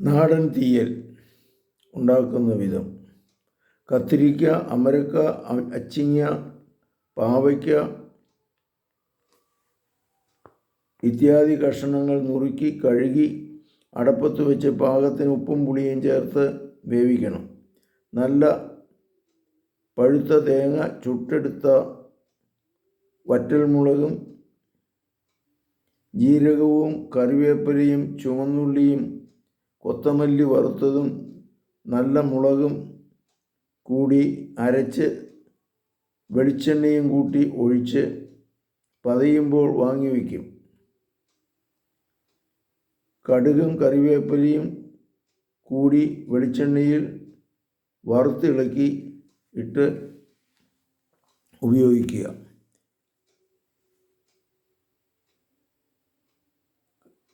നാടൻ തീയൽ ഉണ്ടാക്കുന്ന വിധം. കത്തിരിക്ക അമരക്ക അച്ചിങ്ങ പാവയ്ക്ക ഇത്യാദി കഷണങ്ങൾ നുറുക്കി കഴുകി അടപ്പത്ത് വെച്ച് പാകത്തിന് ഉപ്പും പുളിയും ചേർത്ത് വേവിക്കണം. നല്ല പഴുത്ത തേങ്ങ ചുട്ടെടുത്ത വറ്റൽമുളകും ജീരകവും കറിവേപ്പിലയും ചുവന്നുള്ളിയും കൊത്തമല്ലി വറുത്തതും നല്ല മുളകും കൂടി അരച്ച് വെളിച്ചെണ്ണയും കൂട്ടി ഒഴിച്ച് പതയുമ്പോൾ വാങ്ങി വയ്ക്കും. കടുകും കറിവേപ്പിലയും കൂടി വെളിച്ചെണ്ണയിൽ വറുത്തിളക്കി ഇട്ട് ഉപയോഗിക്കുക.